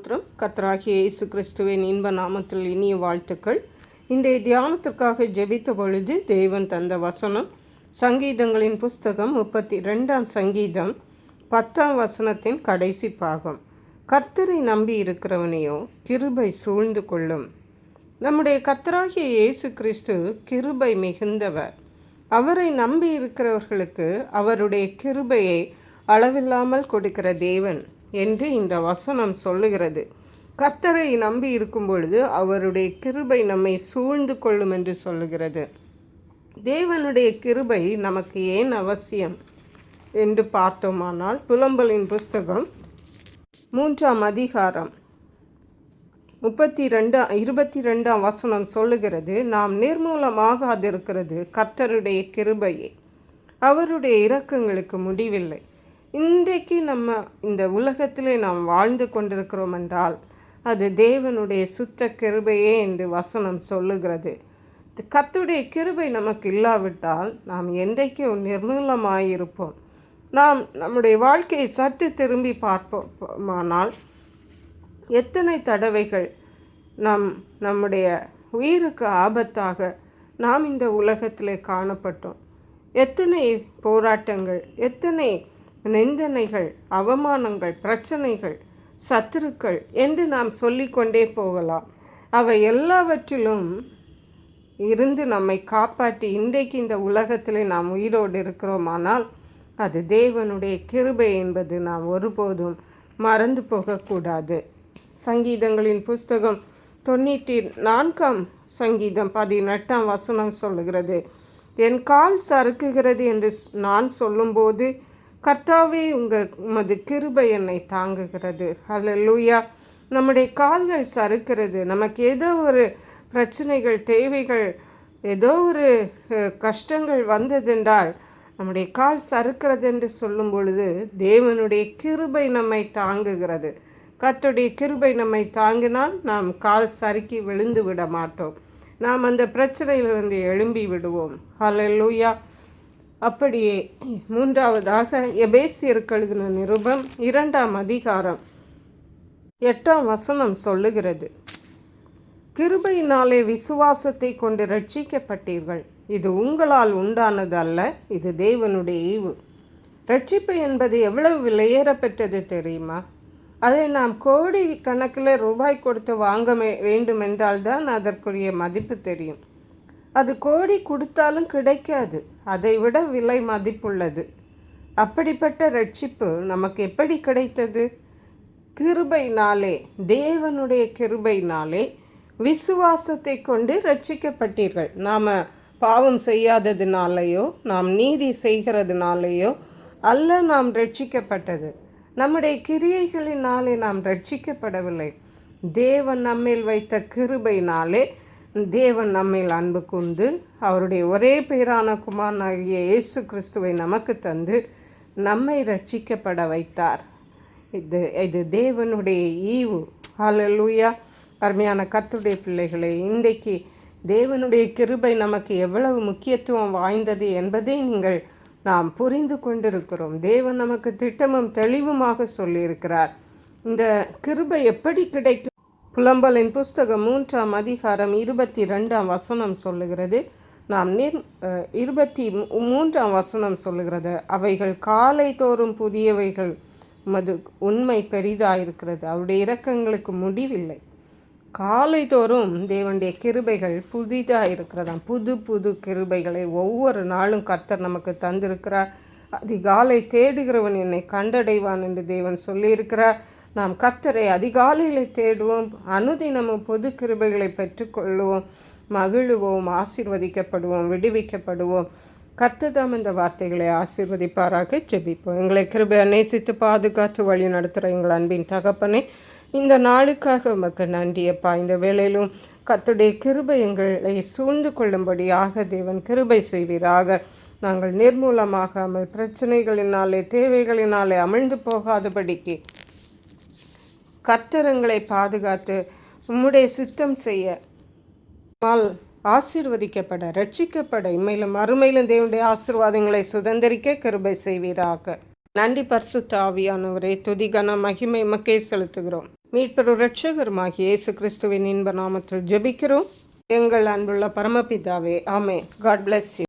ஸ்தோத்திரம். கர்த்தராகிய இயேசு கிறிஸ்துவின் இன்ப நாமத்தில் இனிய வாழ்த்துக்கள். இன்றைய தியானத்திற்காக ஜெபித்த பொழுது தேவன் தந்த வசனம் சங்கீதங்களின் புஸ்தகம் முப்பத்தி ரெண்டாம் சங்கீதம் பத்தாம் வசனத்தின் கடைசி பாகம். கர்த்தரை நம்பி இருக்கிறவனையோ கிருபை சூழ்ந்து கொள்ளும். நம்முடைய கர்த்தராகிய இயேசு கிறிஸ்து கிருபை மிகுந்தவர். அவரை நம்பி இருக்கிறவர்களுக்கு அவருடைய கிருபையை அளவில்லாமல் கொடுக்கிற தேவன். என்று இந்த வசனம் சொல்லுகிறது. கர்த்தரை நம்பி இருக்கும் பொழுது அவருடைய கிருபை நம்மை சூழ்ந்து கொள்ளும் என்று சொல்லுகிறது. தேவனுடைய கிருபை நமக்கு ஏன் அவசியம் என்று பார்த்தோமானால் புலம்பலின் புஸ்தகம் மூன்றாம் அதிகாரம் முப்பத்தி ரெண்டாம் இருபத்தி ரெண்டாம் வசனம் சொல்லுகிறது நாம் நிர்மூலமாகாதிருக்கிறது கர்த்தருடைய கிருபையே. அவருடைய இரக்கங்களுக்கு முடிவில்லை. இன்றைக்கு நம்ம இந்த உலகத்திலே நாம் வாழ்ந்து கொண்டிருக்கிறோம் என்றால் அது தேவனுடைய சுத்த கிருபையே என்று வசனம் சொல்லுகிறது. கத்துடைய கிருபை நமக்கு இல்லாவிட்டால் நாம் என்றைக்கும் நிர்மூலமாயிருப்போம். நாம் நம்முடைய வாழ்க்கையை சற்று திரும்பி பார்ப்போமானால் எத்தனை தடவைகள் நம் நம்முடைய உயிருக்கு ஆபத்தாக நாம் இந்த உலகத்திலே காணப்பட்டோம். எத்தனை போராட்டங்கள் எத்தனை நிந்தனைகள் அவமானங்கள் பிரச்சனைகள் சத்துருக்கள் என்று நாம் சொல்லிக்கொண்டே போகலாம். அவை எல்லாவற்றிலும் இருந்து நம்மை காப்பாற்றி இன்றைக்கு இந்த உலகத்தில் நாம் உயிரோடு இருக்கிறோமானால் அது தேவனுடைய கிருபை என்பது நாம் ஒருபோதும் மறந்து போகக்கூடாது. சங்கீதங்களின் புஸ்தகம் தொண்ணூற்றி நான்காம் சங்கீதம் பதினெட்டாம் வசனம் சொல்லுகிறது என் கால் சறுக்குகிறது என்று நான் சொல்லும்போது கர்த்தாவே உங்கள் உமது கிருபை என்னை தாங்குகிறது. லூயா நம்முடைய கால்கள் சறுக்கிறது. நமக்கு ஏதோ ஒரு பிரச்சனைகள் தேவைகள் ஏதோ ஒரு கஷ்டங்கள் வந்ததென்றால் நம்முடைய கால் சறுக்கிறது என்று சொல்லும் பொழுது தேவனுடைய கிருபை நம்மை தாங்குகிறது. கர்த்துடைய கிருபை நம்மை தாங்கினால் நாம் கால் சறுக்கி விழுந்து விட மாட்டோம் நாம் அந்த பிரச்சனையிலிருந்து எழும்பி விடுவோம். லூயா அப்படியே. மூன்றாவதாக எபேசியருக்கு எழுதின நிருபம் இரண்டாம் அதிகாரம் எட்டாம் வசனம் சொல்லுகிறது. கிருபையினாலே விசுவாசத்தை கொண்டு ரட்சிக்கப்பட்டீர்கள் இது உங்களால் உண்டானது அல்ல இது தேவனுடைய ஈவு. ரட்சிப்பு என்பது எவ்வளவு விலையேறப்பெற்றது தெரியுமா? அதை நாம் கோடி கணக்கில் ரூபாய் கொடுத்து வாங்க வேண்டுமென்றால் தான் அதற்குரிய மதிப்பு தெரியும். அது கோடி கொடுத்தாலும் கிடைக்காது. அதை விட விலை மதிப்புள்ளது. அப்படிப்பட்ட ரட்சிப்பு நமக்கு எப்படி கிடைத்தது? கிருபைனாலே தேவனுடைய கிருபைனாலே விசுவாசத்தை கொண்டு ரட்சிக்கப்பட்டீர்கள். நாம் பாவம் செய்யாததுனாலேயோ நாம் நீதி செய்கிறதுனாலேயோ அல்ல நாம் ரட்சிக்கப்பட்டது. நம்முடைய கிரியைகளினாலே நாம் ரட்சிக்கப்படவில்லை. தேவன் நம்மில் வைத்த கிருபைனாலே தேவன் நம்மில் அன்பு கூர்ந்து அவருடைய ஒரே பேரான குமாரனாகிய இயேசு கிறிஸ்துவை நமக்கு தந்து நம்மை ரட்சிக்கப்பட வைத்தார். இது இது தேவனுடைய ஈவு. ஹலலூயா அருமையான கத்துடைய பிள்ளைகளை இன்றைக்கு தேவனுடைய கிருபை நமக்கு எவ்வளவு முக்கியத்துவம் வாய்ந்தது என்பதை நீங்கள் நாம் புரிந்து கொண்டிருக்கிறோம். தேவன் நமக்கு திட்டமும் தெளிவுமாக சொல்லியிருக்கிறார். இந்த கிருபை எப்படி கிடைக்கும்? புலம்பலின் புஸ்தகம் மூன்றாம் அதிகாரம் இருபத்தி ரெண்டாம் வசனம் சொல்லுகிறது. நாம் நிர் இருபத்தி மூன்றாம் வசனம் சொல்லுகிறது. அவைகள் காலை தோறும் புதியவைகள். மது உண்மை பெரிதாயிருக்கிறது. அவருடைய இரக்கங்களுக்கு முடிவில்லை. காலை தோறும் தேவனுடைய கிருபைகள் புதிதாக இருக்கிறதாம் புது புது கிருபைகளை ஒவ்வொரு நாளும் கர்த்தர் நமக்கு தந்திருக்கிறார். அதிகாலை தேடுகிறவன் என்னை கண்டடைவான் என்று தேவன் சொல்லியிருக்கிறார். நாம் கர்த்தரை அதிகாலையில் தேடுவோம் அனுதினமும் பொது கிருபைகளை பெற்றுக்கொள்ளுவோம் மகிழுவோம் ஆசீர்வதிக்கப்படுவோம் விடுவிக்கப்படுவோம். கர்த்ததாம் இந்த வார்த்தைகளை ஆசீர்வதிப்பாராக. ஜெபிப்போம். எங்களை கிருபை நேசித்து பாதுகாத்து வழி நடத்துகிற எங்கள் அன்பின் தகப்பனே இந்த நாளுக்காக உமக்கு நன்றியப்பா இந்த வேளையிலும் கத்துடைய கிருபை எங்களை சூழ்ந்து கொள்ளும்படியாக தேவன் கிருபை செய்வீராக. நாங்கள் நிர்மூலமாகாமல் பிரச்சனைகளினாலே தேவைகளினாலே அமிழ்ந்து போகாதபடிக்கு கர்த்தரங்களை பாதுகாத்து உம்முடைய சுத்தம் செய்ய ஆசீர்வதிக்கப்பட ரட்சிக்கப்பட. இம்மையிலும் அருமையிலும் தேவனுடைய ஆசீர்வாதங்களை சுதந்திரிக்க கிருபை செய்வீராக. நன்றி பரிசுத்த ஆவியானவரே. துதிகன மகிமை மக்கே செலுத்துகிறோம். மீட்பெரும் இரட்சகருமாகிய இயேசு கிறிஸ்துவின் இன்ப நாமத்தில் ஜெபிக்கிறோம். எங்கள் அன்புள்ள பரமபிதாவே ஆமே காட் பிளஸ் யூ